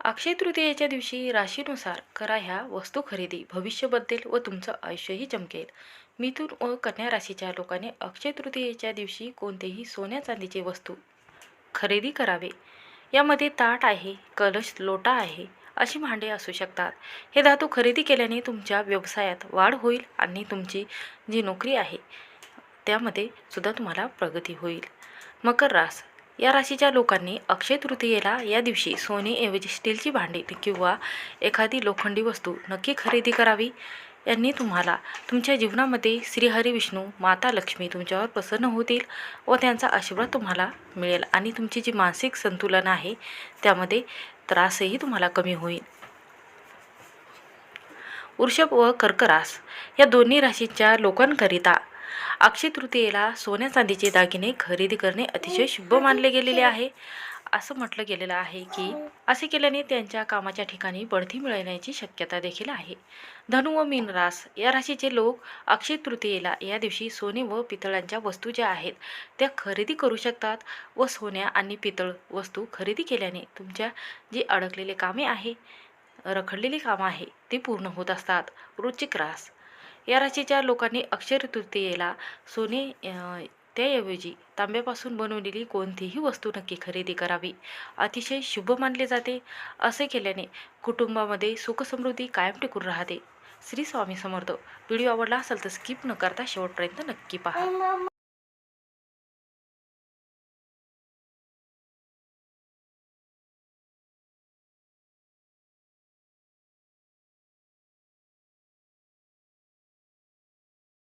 अक्षय तृतीयेच्या दिवशी राशीनुसार करा ह्या वस्तू खरेदी भविष्य बदलेल व तुमचं आयुष्यही चमकेल. मिथून व कन्या राशीच्या लोकांनी अक्षय तृतीयेच्या दिवशी कोणतेही सोन्या चांदीचे वस्तू खरेदी करावे. यामध्ये ताट आहे कलश लोटा आहे अशी भांडे असू शकतात. हे धातू खरेदी केल्याने तुमच्या व्यवसायात वाढ होईल आणि तुमची जी नोकरी आहे त्यामध्ये सुद्धा तुम्हाला प्रगती होईल. मकर रास या राशीच्या लोकांनी अक्षय तृतीयेला या दिवशी सोनेऐवजी स्टीलची भांडी किंवा एखादी लोखंडी वस्तू नक्की खरेदी करावी? यांनी तुम्हाला तुमच्या जीवनामध्ये श्रीहरी विष्णू माता लक्ष्मी तुमच्यावर प्रसन्न होतील व त्यांचा आशीर्वाद तुम्हाला मिळेल आणि तुमची जी मानसिक संतुलन आहे त्यामध्ये त्रासही तुम्हाला कमी होईल. वृषभ व कर्करास या दोन्ही राशीच्या लोकांकरिता अक्षय तृतीयेला सोन्या चांदीचे दागिने खरेदी करणे अतिशय शुभ मानले गेलेले आहे. असं म्हटलं गेलेलं आहे की असे केल्याने त्यांच्या कामाच्या ठिकाणी बढती मिळण्याची शक्यता देखील आहे. धनु व मीन रास या राशीचे लोक अक्षय तृतीयेला या दिवशी सोने व पितळांच्या वस्तू ज्या आहेत त्या खरेदी करू शकतात व सोन्या आणि पितळ वस्तू खरेदी केल्याने तुमच्या जी अडकलेले कामे आहे रखडलेली कामं आहे ती पूर्ण होत असतात. वृश्चिक रास या राशीच्या लोकांनी अक्षय तृतीयेला सोने त्याऐवजी तांब्यापासून बनवलेली कोणतीही वस्तू नक्की खरेदी करावी. अतिशय शुभ मानले जाते. असे केल्याने कुटुंबामध्ये सुखसमृद्धी कायम टिकून राहते. श्री स्वामी समर्थ. व्हिडिओ आवडला असेल तर स्किप न करता शेवटपर्यंत नक्की पहा.